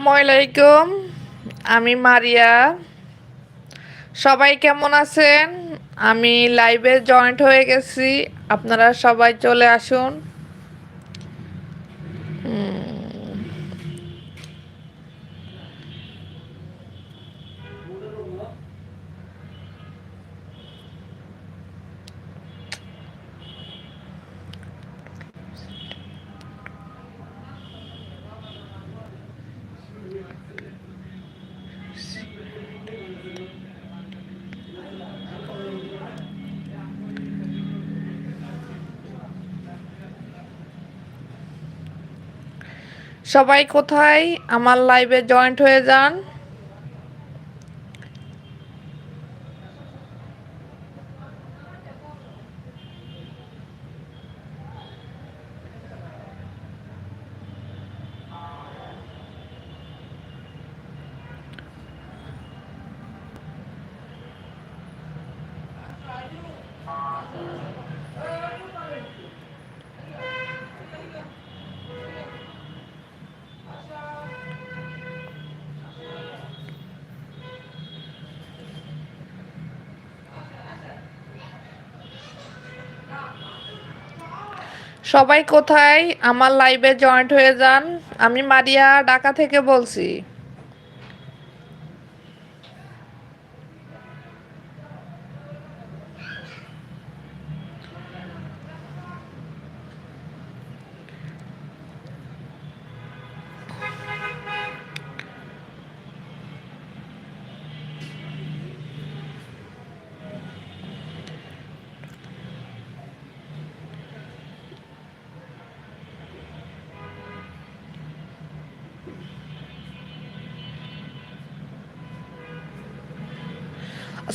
আসসালামাইকুম আমি মারিয়া। সবাই কেমন আছেন? আমি লাইভে জয়েন্ট হয়ে গেছি। আপনারা সবাই চলে আসুন। সবাই কোথায়? আমার লাইভে জয়েন্ট হয়ে যান। সবাই কোথায়? আমার লাইভে জয়েন্ট হয়ে যান। আমি মারিয়া ঢাকা থেকে বলছি।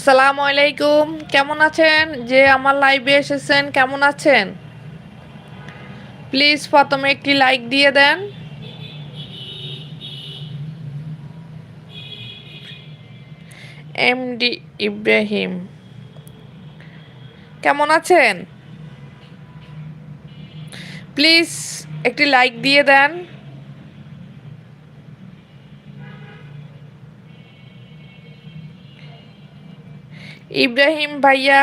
আসসালামু আলাইকুম। কেমন আছেন? যে আমার লাইভে এসেছেন, কেমন আছেন? প্লিজ প্রথমে একটি লাইক দিয়ে দেন। এমডি ইব্রাহিম কেমন আছেন? প্লিজ একটি লাইক দিয়ে দেন। ইব্রাহিম ভাইয়া।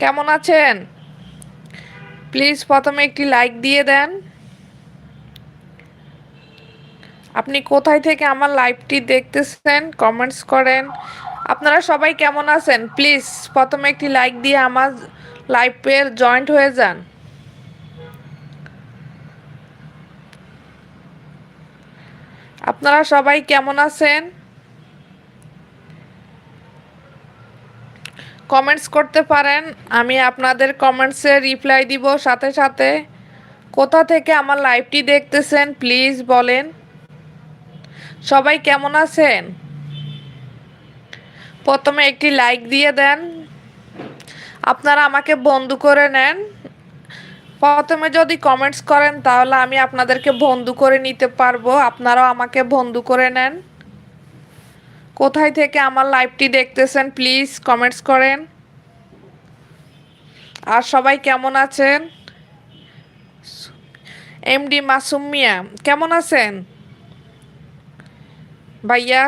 কেমন আছেন? প্লিজ প্রথমে একটি লাইক দিয়ে দেন। আপনি কোথায় থেকে আমার লাইভটি দেখতেছেন, কমেন্টস করেন। আপনারা সবাই কেমন আছেন? প্লিজ প্রথমে একটি লাইক দিয়ে আমার লাইভের জয়েন্ট হয়ে যান। আপনারা সবাই কেমন আছেন? কমেন্টস করতে পারেন, আমি আপনাদের কমেন্টসে রিপ্লাই দিব সাথে সাথে। কোথা থেকে আমার লাইভটি দেখতেছেন, প্লিজ বলেন। সবাই কেমন আছেন? প্রথমে একটি লাইক দিয়ে দেন। আপনারা আমাকে বন্ধু করে নেন। প্রথমে যদি কমেন্টস করেন, তাহলে আমি আপনাদেরকে বন্ধু করে নিতে পারব। আপনারাও আমাকে বন্ধু করে নেন। কোথায় থেকে আমার লাইভটি দেখতেছেন প্লিজ কমেন্টস করেন। আর সবাই কেমন আছেন? এমডি মাসুম মিয়া, কেমন আছেন? ভাইয়া?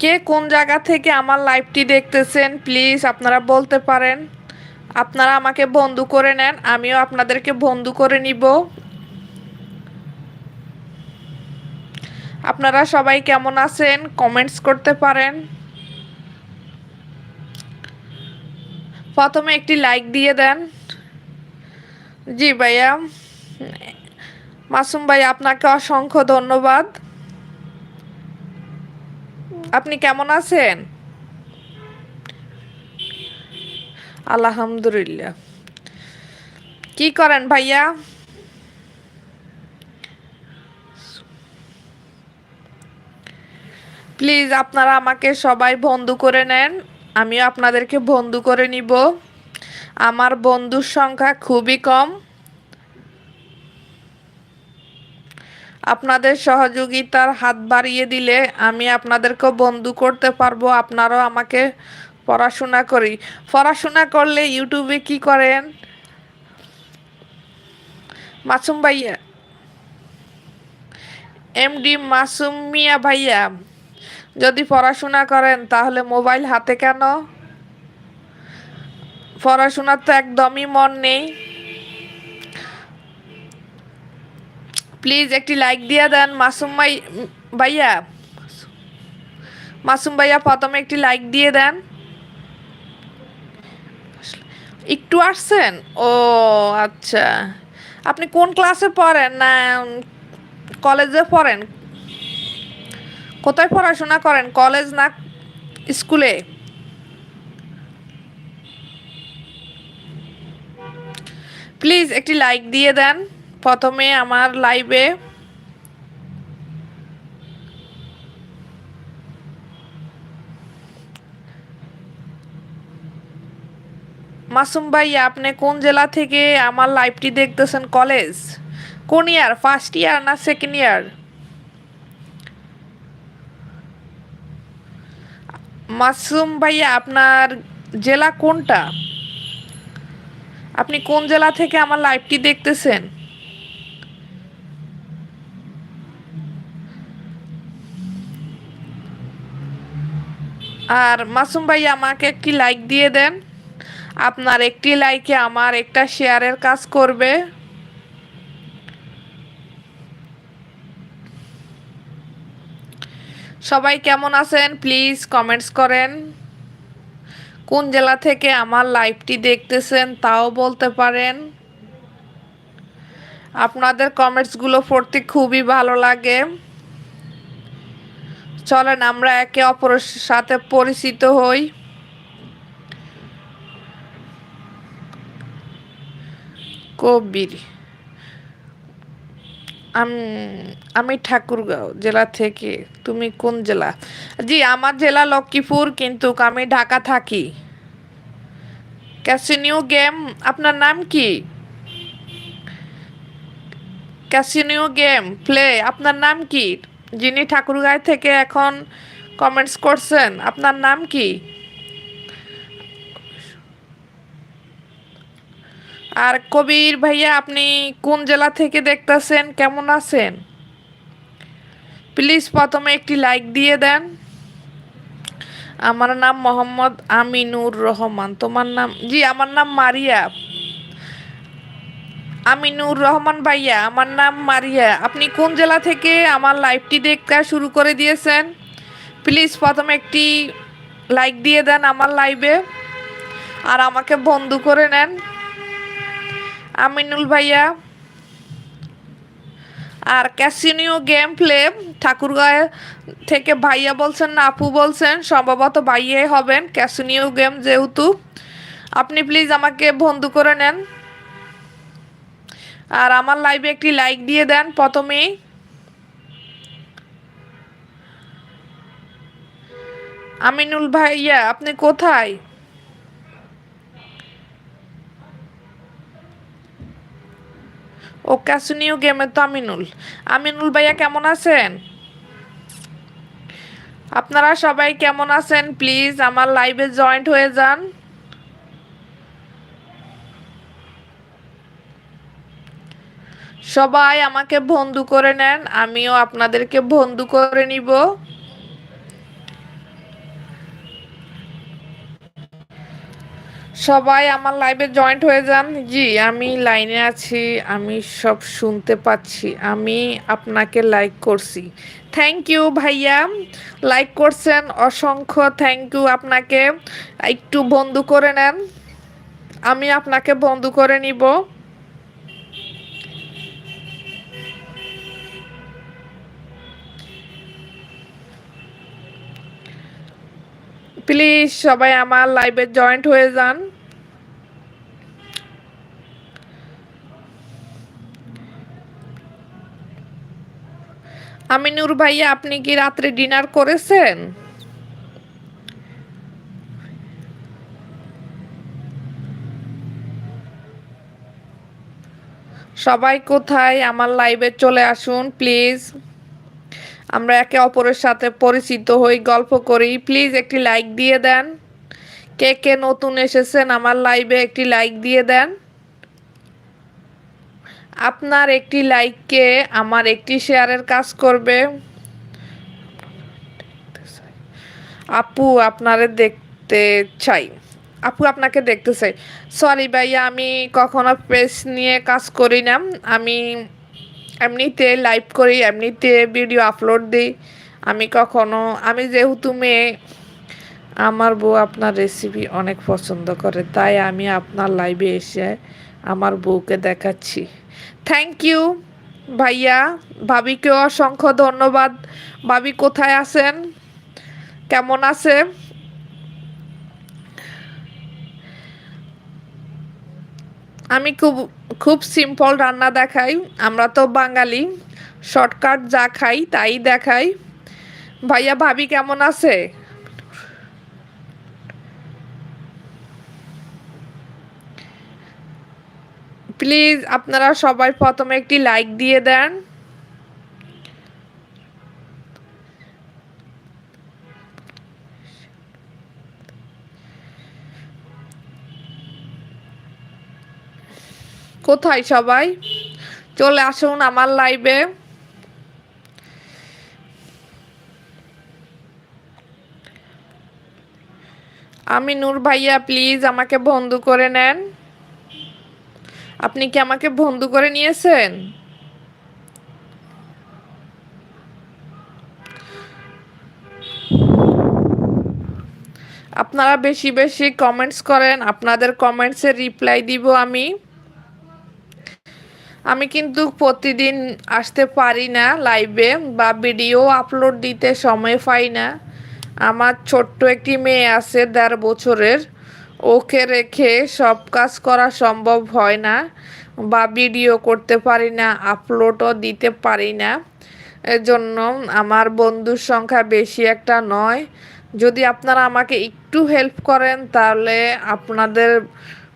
কে কোন জায়গা থেকে আমার লাইভটি দেখতেছেন প্লিজ আপনারা বলতে পারেন। আপনারা আমাকে বন্ধু করে নেন, আমিও আপনাদেরকে বন্ধু করে নিব। আপনারা সবাই কেমন আছেন? কমেন্টস করতে পারেন। প্রথমে একটি লাইক দিয়ে দেন। জি ভাইয়া। মাসুম ভাই, আপনাকে অসংখ্য ধন্যবাদ। আপনি কেমন আছেন? আলহামদুলিল্লাহ। কি করেন ভাইয়া? প্লিজ আপনারা আমাকে সবাই বন্ধু করে নেন, আমিও আপনাদেরকে বন্ধু করে নিব। আমার বন্ধুর সংখ্যা খুবই কম। আপনাদের সহযোগিতার হাত বাড়িয়ে দিলে আমি আপনাদেরকেও বন্ধু করতে পারব, আপনারাও আমাকে পড়াশোনা করি। পড়াশোনা করলে ইউটিউবে কি করেন? মাসুম ভাইয়া। এমডি মাসুম মিয়া ভাইয়া, যদি পড়াশোনা করেন তাহলে মোবাইল হাতে কেন? পড়াশোনার তো একদমই মন নেই। প্লিজ একটি লাইক দিয়ে দেন। মাসুম ভাই, ভাইয়া, মাসুম ভাইয়া, প্রথমে একটি লাইক দিয়ে দেন। একটু আসছেন? ও আচ্ছা। আপনি কোন ক্লাসে পড়েন? না কলেজে পড়েন? কোথায় পড়াশোনা করেন? কলেজ না স্কুলে প্লিজ একটি লাইক দিয়ে দেন। প্রথমে আমার লাইভে মাসুম ভাই, আপনি কোন জেলা থেকে আমার লাইভটি দেখতেছেন? কলেজ কোন ইয়ার ফার্স্ট ইয়ার না সেকেন্ড ইয়ার মাসুম ভাইয়া আপনার জেলা কোনটা? আপনি কোন জেলা থেকে আমার লাইভটি দেখতেছেন? আর মাসুম ভাই, আমাকে একটি লাইক দিয়ে দেন। আপনার একটি লাইকে আমার একটা শেয়ারের কাজ করবে। সবাই কেমন আছেন? প্লিজ কমেন্টস করেন। কোন জেলা থেকে আমার লাইভটি দেখতেছেন তাও বলতে পারেন। আপনাদের কমেন্টসগুলো পড়তে খুবই ভালো লাগে। চলেন, আমরা একে অপরের সাথে পরিচিত হই। কবির। আমি ঠাকুরগাঁও জেলা থেকে। তুমি কোন জেলা? জি, আমার জেলা লক্ষ্মীপুর, কিন্তু আমি ঢাকা থাকি। ক্যাসিনিউ গেম, আপনার নাম কি? ক্যাসিনিউ গেম, প্লে, আপনার নাম কি? যিনি ঠাকুরগাঁও থেকে এখন কমেন্টস করছেন, আপনার নাম কি? আর কবির ভাইয়া, আপনি কোন জেলা থেকে দেখতেছেন? কেমন আছেন? প্লিজ প্রথমে একটি লাইক দিয়ে দেন। আমার নাম মোহাম্মদ আমিনুর রহমান। তোমার নাম? জি, আমার নাম মারিয়া। আমিনুর রহমান ভাইয়া, আমার নাম মারিয়া। আপনি কোন জেলা থেকে আমার লাইভটি দেখতে শুরু করে দিয়েছেন? প্লিজ প্রথমে একটি লাইক দিয়ে দেন আমার লাইভে আর আমাকে বন্ধু করে নেন। আমিনুল ভাইয়া। আর ক্যাসিনিও গেম প্লে ঠাকুরগাঁও থেকে ভাইয়া বলছেন না আপু বলছেন, সম্ভবত ভাইয়াই হবেন ক্যাসিনিও গেম যেহেতু। আপনি প্লিজ আমাকে বন্ধু করে নেন। আর আমার লাইভে একটি লাইক দিয়ে দেন প্রথমেই। আমিনুল ভাইয়া, আপনি কোথায়? ও ক্যাসিনিও গেমে তো আমিনুল। আমিনুল ভাইয়া, কেমন আছেন? আপনারা সবাই কেমন আছেন? প্লিজ আমার লাইভে জয়েন্ট হয়ে যান। সবাই আমাকে বন্ধু করে নেন, আমিও আপনাদেরকে বন্ধু করে নিব। সবাই আমার লাইভে জয়েন্ট হয়ে যান। জি, আমি লাইনে আছি, আমি সব শুনতে পাচ্ছি, আমি আপনাকে লাইক করছি। থ্যাংক ইউ ভাইয়া লাইক করছেন, অসংখ্য থ্যাংক ইউ আপনাকে। একটু বন্ধু করে নেন, আমি আপনাকে বন্ধু করে নিব। প্লিজ সবাই আমার লাইভে জয়েন্ট হয়ে যান। আমিনুর ভাইয়া, আপনি কি রাত্রে ডিনার করেছেন? সবাই কোথায়? আমার লাইভে চলে আসুন প্লিজ আমরা একে অপরের সাথে পরিচিত হই, গল্প করি। প্লিজ একটি লাইক দিয়ে দেন। কে কে নতুন এসেছেন, আমার লাইভে একটি লাইক দিয়ে দেন। আপনার একটি লাইককে আমার একটি শেয়ারের কাজ করবে। আপু, আপনারে দেখতে চাই। আপু, আপনাকে দেখতে চাই। সরি ভাইয়া, আমি কখনো পেজ নিয়ে কাজ করি না। আমি এমনিতে লাইভ করি, এমনিতে ভিডিও আপলোড দিই। আমি কখনো, আমি যেহেতু মেয়ে, আমার বউ আপনার রেসিপি অনেক পছন্দ করে, তাই আমি আপনার লাইভে এসে আমার বউকে দেখাচ্ছি। থ্যাংক ইউ ভাইয়া। ভাবিকে অসংখ্য ধন্যবাদ। ভাবি কোথায় আছেন? কেমন আছে? আমি খুব খুব সিম্পল রান্না দেখাই। আমরা তো বাঙালি শর্টকাট যা খাই তাই দেখাই। ভাইয়া, ভাবি কেমন আছে? প্লিজ আপনারা সবাই প্রথমে একটি লাইক দিয়ে দেন। কোথায় সবাই? চলে আসুন আমার লাইভে আমি নূর ভাইয়া প্লিজ আমাকে বন্ধু করে নেন। আপনি কি আমাকে বন্ধু করে নিয়েছেন? আপনারা বেশি বেশি কমেন্টস করেন, আপনাদের কমেন্টসের রিপ্লাই দিব আমি। আমি কিন্তু প্রতিদিন আসতে পারি না লাইভে বা ভিডিও আপলোড দিতে সময় পাই না। আমার ছোট্ট একটি মেয়ে আছে, দেড় বছরের। ওকে রেখে সব কাজ করা সম্ভব হয় না বা ভিডিও করতে পারি না আপলোডও দিতে পারি না। এজন্য আমার বন্ধুর সংখ্যা বেশি একটা নয়। যদি আপনারা আমাকে একটু হেল্প করেন, তাহলে আপনাদের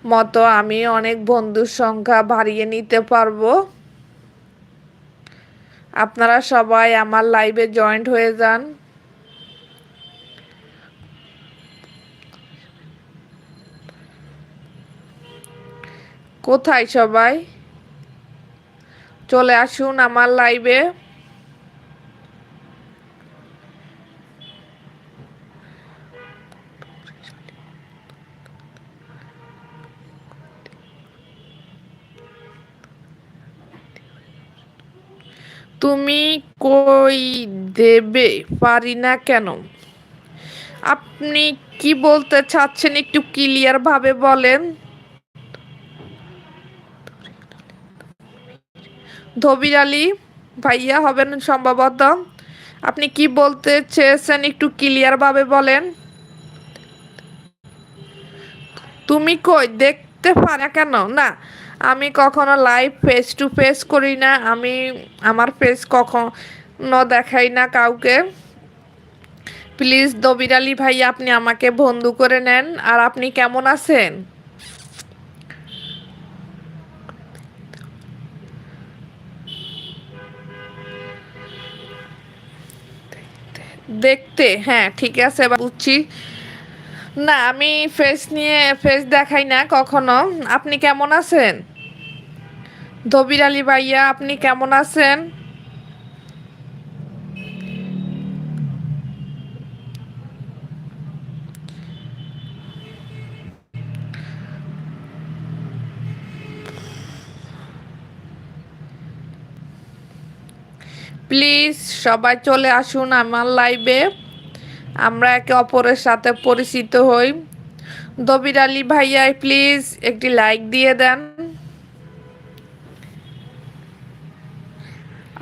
মতো আমি অনেক বন্ধুর সংখ্যা বাড়িয়ে নিতে পারব। আপনারা সবাই আমার লাইভে জয়েন্ট হয়ে যান। কোথায় সবাই? চলে আসুন আমার লাইভে। তুমি কই দেবে? পারি না কেন? আপনি কি বলতে চাচ্ছেন একটু ক্লিয়ার ভাবে বলেন। ধবির আলী, ভাইয়া হবেন সম্ভবত। আপনি কি বলতে চেয়েছেন একটু ক্লিয়ার ভাবে বলেন। তুমি কই? দেখতে পারা কেন? না আমি কখনো লাইভ ফেস টু ফেস করি না। আমি আমার ফেস কখনো দেখাই না কাউকে। প্লিজ দবির আলী ভাই, আপনি আমাকে বন্ধু করে নেন। আর আপনি কেমন আছেন? দেখতে হ্যাঁ ঠিক আছে বুঝছি। না, আমি ফেস নিয়ে ফেস দেখাই না কখনো। আপনি কেমন আছেন? ধবির আলী ভাইয়া, আপনি কেমন আছেন? প্লিজ সবাই চলে আসুন আমার লাইভে আমরা একে অপরের সাথে পরিচিত হই। দবির আলী ভাইয়া, প্লিজ একটি লাইক দিয়ে দেন।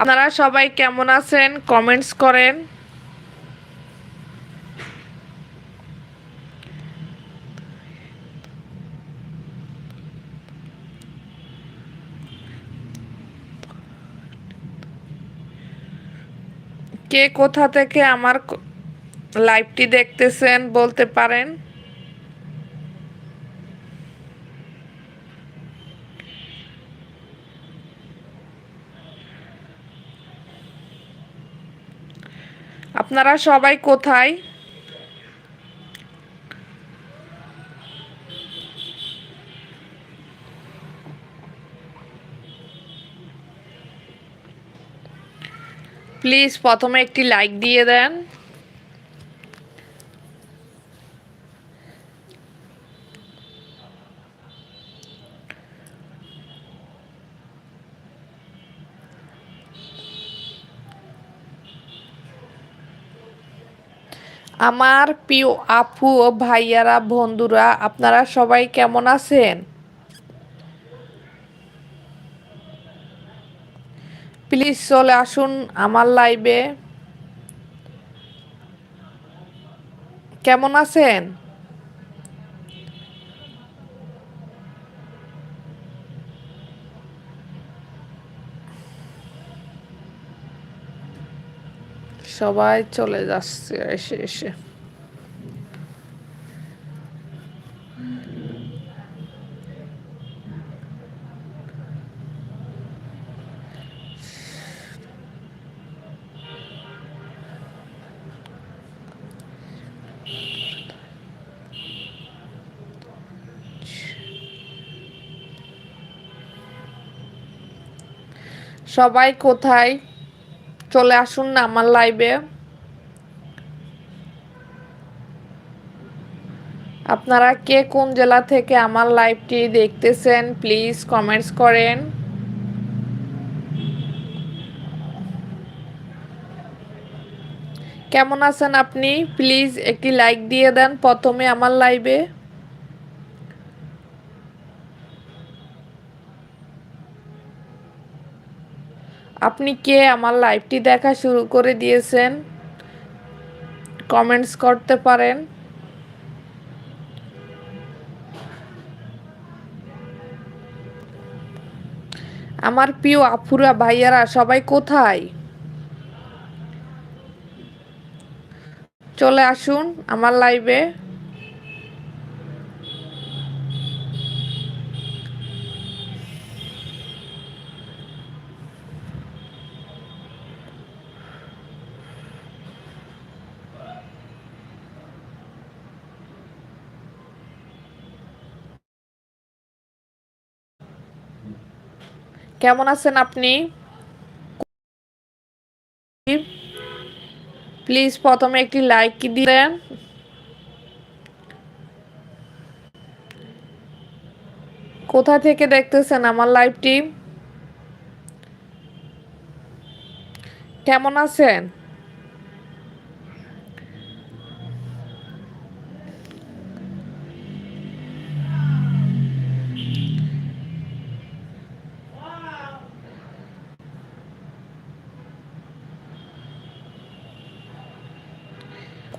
আপনারা সবাই কেমন আছেন? কমেন্টস করেন। কে কোথা থেকে আমার লাইভটি দেখতেছেন বলতে পারেন। আপনারা সবাই কোথায়? প্লিজ প্রথমে একটি লাইক দিয়ে দেন। আমার প্রিয় আপু ও ভাইয়ারা, বন্ধুরা, আপনারা সবাই কেমন আছেন? প্লিজ চলে আসুন আমার লাইভে কেমন আছেন? সবাই চলে যাচ্ছে এসে এসে। সবাই কোথায়? চলে আসুন না আমার লাইভে আপনারা কে কোন জেলা থেকে আমার লাইভটি দেখতেছেন প্লিজ কমেন্টস করেন। কেমন আছেন আপনি? প্লিজ একটি লাইক দিয়ে দেন প্রথমে আমার লাইভে আপনি কে? আমার লাইভটি দেখা শুরু করে দিয়েছেন। কমেন্টস করতে পারেন। আমার প্রিয় আফুরা ভাইয়ারা, সবাই কোথায়? চলে আসুন আমার লাইভে কেমন আছেন আপনি? প্লিজ প্রথমে একটি লাইক দিলেন? কোথা থেকে দেখতেছেন আমার লাইভটি? কেমন আছেন?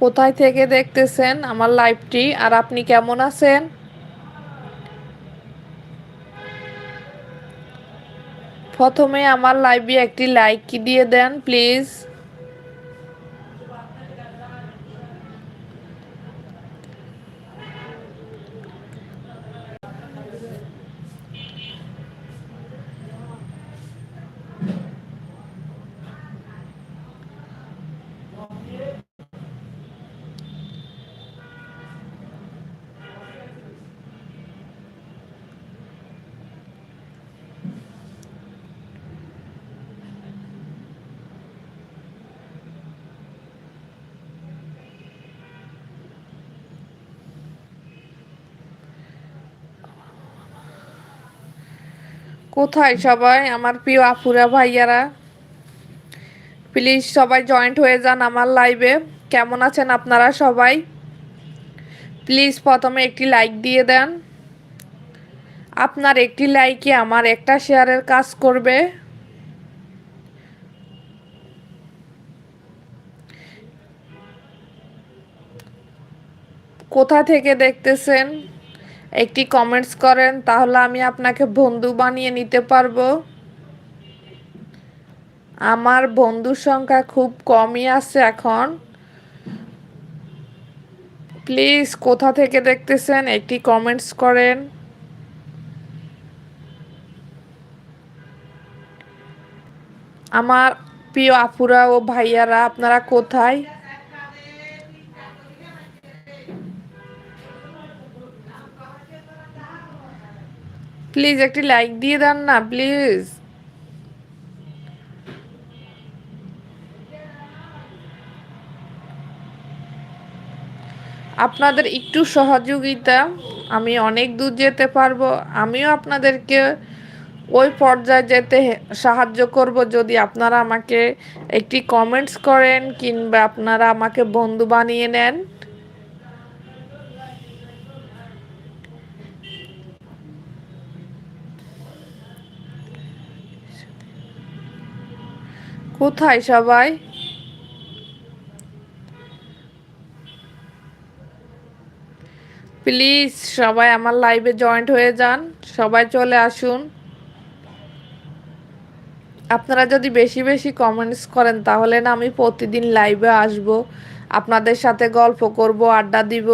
কোথায় থেকে দেখতেছেন আমার লাইভটি আর আপনি কেমন আছেন? প্রথমে আমার লাইভে একটি লাইক দিয়ে দেন প্লিজ কোথায় সবাই? আমার প্রিয় আপুরা, ভাইয়ারা। প্লিজ সবাই জয়েন্ট হয়ে যান আমার লাইভে কেমন আছেন আপনারা সবাই? প্লিজ প্রথমে একটি লাইক দিয়ে দেন। আপনার একটি লাইকে আমার একটা শেয়ারের কাজ করবে। কোথা থেকে দেখতেছেন? একটি কমেন্টস করেন, তাহলে আমি আপনাকে বন্ধু বানিয়ে নিতে পারব। আমার বন্ধুর সংখ্যা খুব কমই আছে এখন। প্লিজ কোথা থেকে দেখতেছেন? একটি কমেন্টস করেন। আমার প্রিয় আপুরা ও ভাইয়ারা, আপনারা কোথায়? প্লিজ একটি লাইক দিয়ে দেন না প্লিজ আপনাদের একটু সহযোগিতা, আমি অনেক দূর যেতে পারব, আমিও আপনাদেরকে ওই পর্যায়ে যেতে সাহায্য করব। যদি আপনারা আমাকে একটি কমেন্টস করেন কিংবা আপনারা আমাকে বন্ধু বানিয়ে নেন কোথায় সবাই? প্লিজ, সবাই আমার লাইভে জয়েন্ট হয়ে যান। সবাই চলে আসুন। আপনারা যদি বেশি বেশি কমেন্টস করেন, তাহলে না আমি প্রতিদিন লাইভে আসব। আপনাদের সাথে গল্প করব, আড্ডা দিব।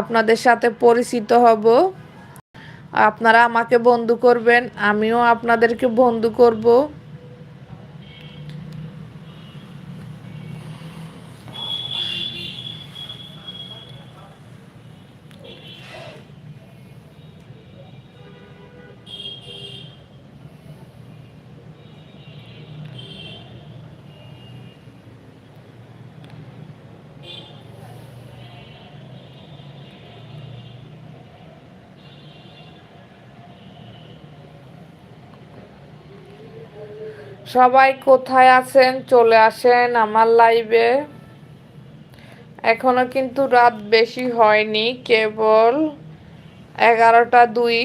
আপনাদের সাথে পরিচিত হব। আপনারা আমাকে বন্ধু করবেন, আমিও আপনাদেরকে বন্ধু করব। সবাই কোথায় আছেন? চলে আসেন আমার লাইভে এখনও কিন্তু রাত বেশি হয়নি, কেবল এগারোটা দুই।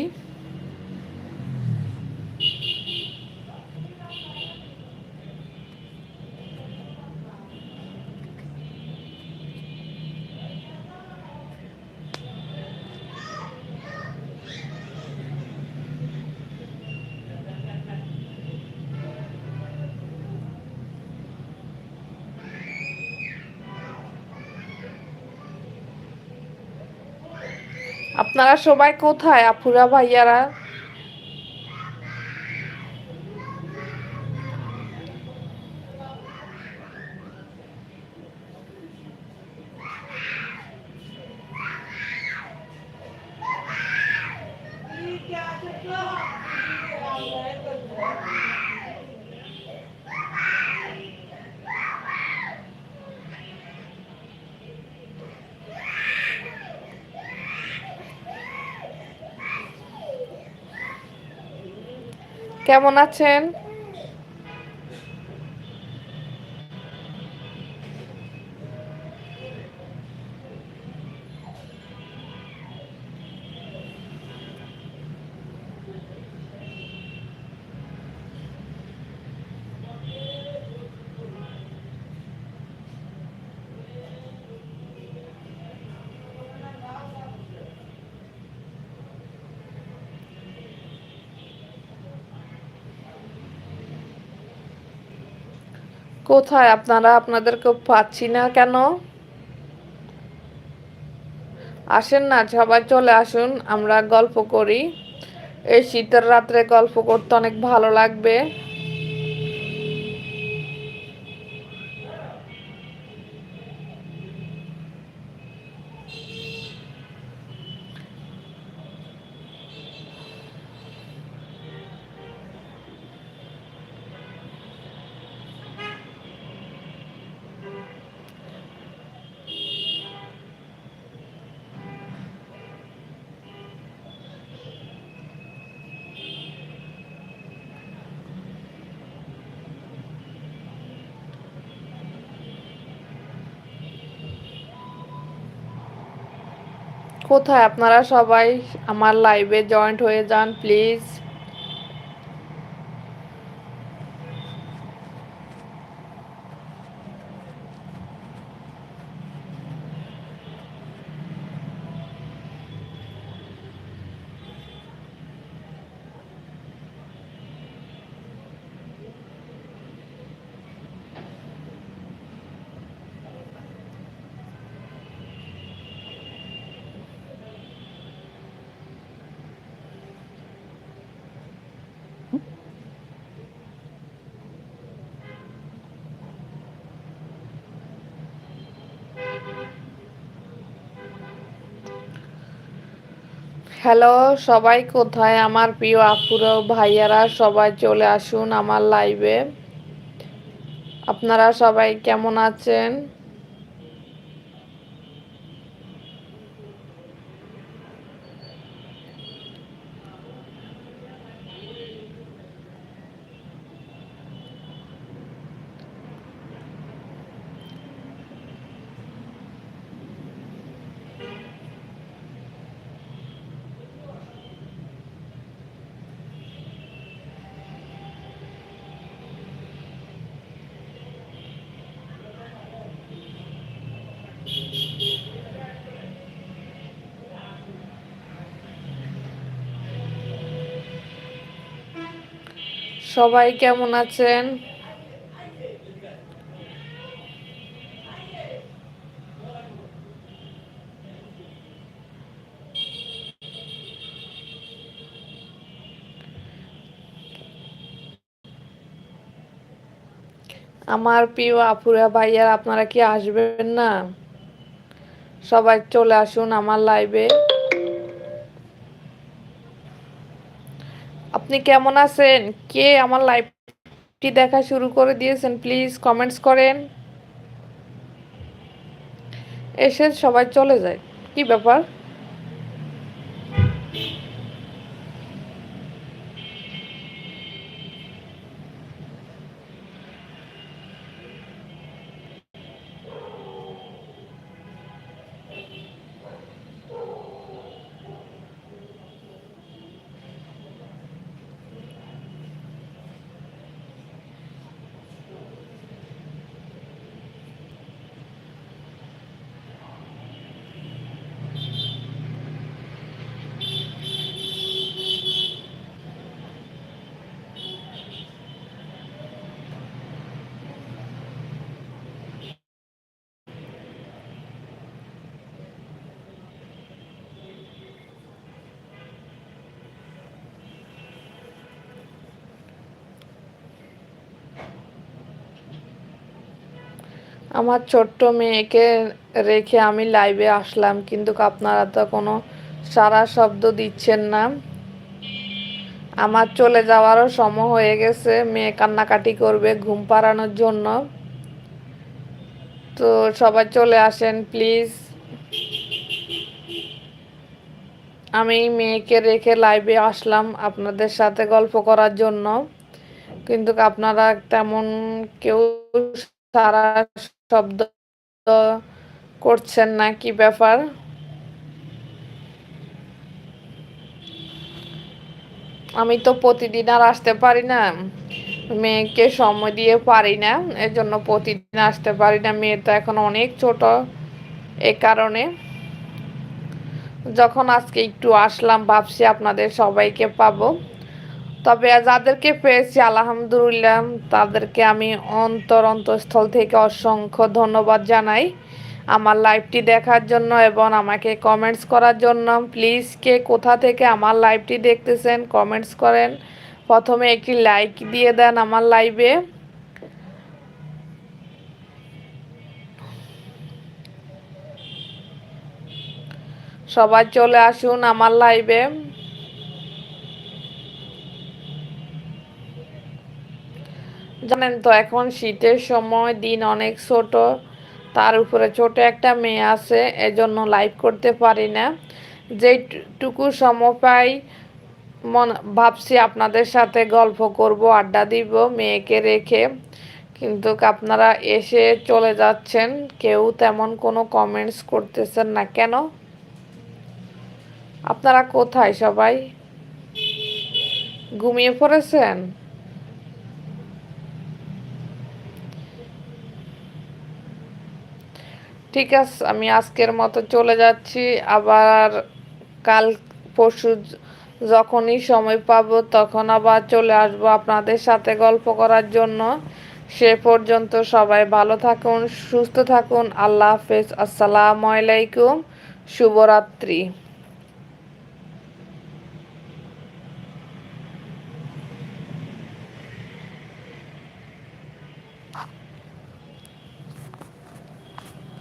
আপনারা সবাই কোথায়? আপুরা ভাইয়ারা? কেমন আছেন? কোথায়? আপনারা আপনাদেরকে পাচ্ছি না কেন? আসেন না, সবাই চলে আসুন, আমরা গল্প করি। এই শীতের রাত্রে গল্প করতে অনেক ভালো লাগবে। কোথায়? আপনারা সবাই আমার লাইভে জয়েন্ট হয়ে যান প্লিজ হ্যালো, সবাই কোথায়? আমার প্রিয় আপুর ভাইয়ারা, সবাই চলে আসুন আমার লাইভে আপনারা সবাই কেমন আছেন? সবাই কেমন আছেন? আমার প্রিয় আপুরা, ভাইয়ার, আপনারা কি আসবেন না? সবাই চলে আসুন আমার লাইভে আপনি কেমন আছেন? কে আমার লাইভটি দেখা শুরু করে দিয়েছেন, প্লিজ কমেন্টস করেন। এসে সবাই চলে যায়। কি ব্যাপার? আমার ছোট্ট মেয়েকে রেখে আমি লাইভে আসলাম, কিন্তু আপনারা তো কোনো সারা শব্দ দিচ্ছেন না। আমার চলে যাওয়ারও সময় হয়ে গেছে, মেয়ে কান্নাকাটি করবে ঘুম পাড়ানোর জন্য। তো সবাই চলে আসেন প্লিজ আমি মেয়েকে রেখে লাইভে আসলাম আপনাদের সাথে গল্প করার জন্য। কিন্তু আপনারা তেমন কেউ সারা শব্দ করছেন না, কি ব্যাপার? আমি তো প্রতিদিন আর আসতে পারি না। মেয়েকে সময় দিয়ে পারি না এর জন্য প্রতিদিন আসতে পারি না। মেয়ে তো এখন অনেক ছোট এ কারণে। যখন আজকে একটু আসলাম, ভাবছি আপনাদের সবাইকে পাবো। তবে যাদেরকে পেয়েছি, আলহামদুলিল্লাহ, তাদেরকে আমি অন্তর অন্তঃস্থল থেকে অসংখ্য ধন্যবাদ জানাই আমার লাইভটি দেখার জন্য এবং আমাকে কমেন্টস করার জন্য। প্লিজ কে কোথা থেকে আমার লাইভটি দেখতেছেন কমেন্টস করেন। প্রথমে একটি লাইক দিয়ে দেন আমার লাইভে সবাই চলে আসুন আমার লাইভে জানেন তো, এখন শীতের সময় দিন অনেক ছোট, তার উপরে ছোট একটা মেয়ে আছে, এজন্য লাইভ করতে পারি না। যেটুকু সময় পাই, মন, ভাবছি আপনাদের সাথে গল্প করব, আড্ডা দিব, মেয়েকে রেখে। কিন্তু আপনারা এসে চলে যাচ্ছেন, কেউ তেমন কোনো কমেন্টস করতেছেন না। কেন? আপনারা কোথায় সবাই? ঘুমিয়ে পড়েছেন? ঠিক আছে, আমি আজকের মতো চলে যাচ্ছি। আবার কাল পরশু যখনই সময় পাব তখন আবার চলে আসব আপনাদের সাথে গল্প করার জন্য। সে পর্যন্ত সবাই ভালো থাকুন, সুস্থ থাকুন। আল্লাহ হাফেজ। আসসালামু আলাইকুম। শুভরাত্রি।